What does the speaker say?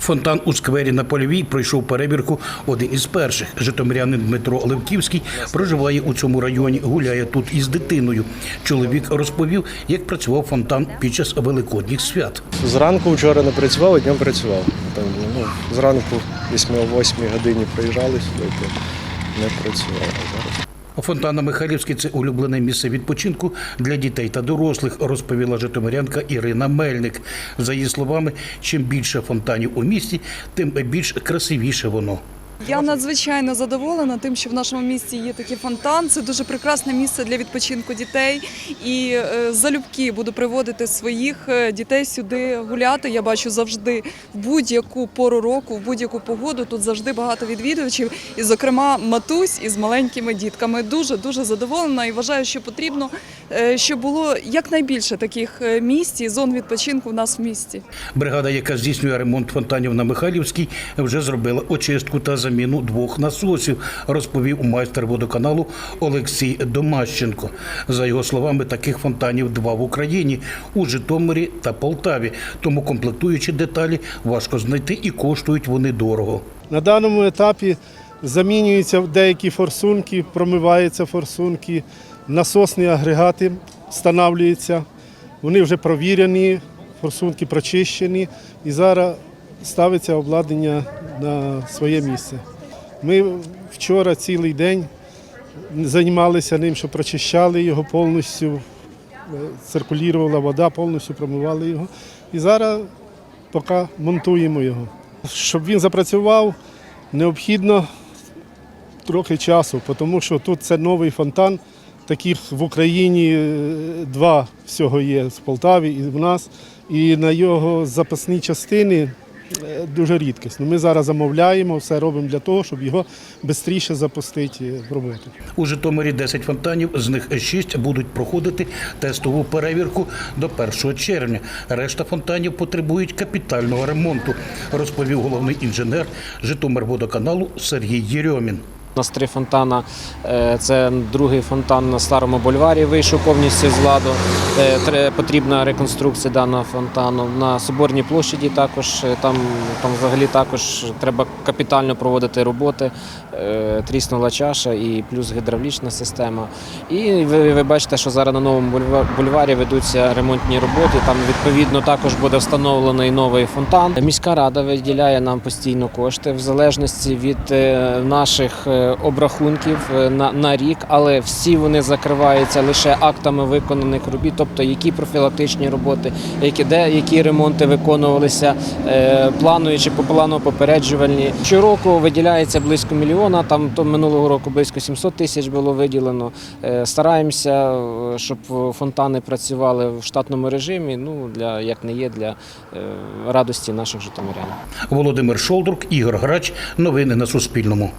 Фонтан у сквері на Польовій пройшов перевірку один із перших. Житомирянин Дмитро Левківський проживає у цьому районі, гуляє тут із дитиною. Чоловік розповів, як працював фонтан під час великодніх свят. Зранку вчора не працював, а днем працював. Там, ну, зранку десь ми о 8 годині приїжджали сюди, не працював. Зараз Фонтан Михайлівський – це улюблене місце відпочинку для дітей та дорослих, розповіла житомирянка Ірина Мельник. За її словами, чим більше фонтанів у місті, тим більш красивіше воно. Я надзвичайно задоволена тим, що в нашому місті є такий фонтан. Це дуже прекрасне місце для відпочинку дітей. І е, залюбки буду приводити своїх е, дітей сюди гуляти. Я бачу завжди в будь-яку пору року, в будь-яку погоду. Тут завжди багато відвідувачів, і, зокрема, матусь із маленькими дітками. Дуже дуже задоволена і вважаю, що потрібно, е, щоб було якнайбільше таких місць і зон відпочинку в нас в місті. Бригада, яка здійснює ремонт фонтанів на Михайлівській, вже зробила очистку та заміну двох насосів, розповів майстер водоканалу Олексій Домащенко. За його словами, таких фонтанів два в Україні у Житомирі та Полтаві. Тому комплектуючі деталі важко знайти і коштують вони дорого. На даному етапі замінюються деякі форсунки, промиваються форсунки, насосні агрегати встановлюються. Вони вже провірені, форсунки прочищені і зараз ставиться обладнання на своє місце. Ми вчора цілий день займалися ним, що прочищали його повністю, е, циркулювала вода, повністю промивали його. І зараз поки монтуємо його. Щоб він запрацював, необхідно трохи часу, тому що тут це новий фонтан. Таких в Україні е, два всього є в Полтаві і в нас. І на його запасні частини дуже рідкісно. Ми зараз замовляємо, все робимо для того, щоб його швидше запустити в роботу. У Житомирі 10 фонтанів, з них 6 будуть проходити тестову перевірку до 1 червня. Решта фонтанів потребують капітального ремонту, розповів головний інженер Житомирводоканалу Сергій Єрьомін. У нас три фонтана. Е, Це другий фонтан на старому бульварі вийшов повністю з ладу. Е, Потрібна реконструкція даного фонтану. На Соборній площаді також е, там, там взагалі також треба капітально проводити роботи. Тріснула чаша і плюс гідравлічна система. І ви, ви бачите, що зараз на новому бульва- бульварі ведуться ремонтні роботи. Там відповідно також буде встановлений новий фонтан. Міська рада виділяє нам постійно кошти в залежності від наших обрахунків е, на, на рік, але всі вони закриваються лише актами виконаних робіт, тобто які профілактичні роботи, які де які ремонти виконувалися е, плануючи по плану попереджувальні. Щороку виділяється близько мільйона. Там то минулого року близько 700 тисяч було виділено. Е, Стараємося, щоб фонтани працювали в штатному режимі. Ну для як не є для радості наших житомирян. Володимир Шолдрук, Ігор Грач. Новини на Суспільному.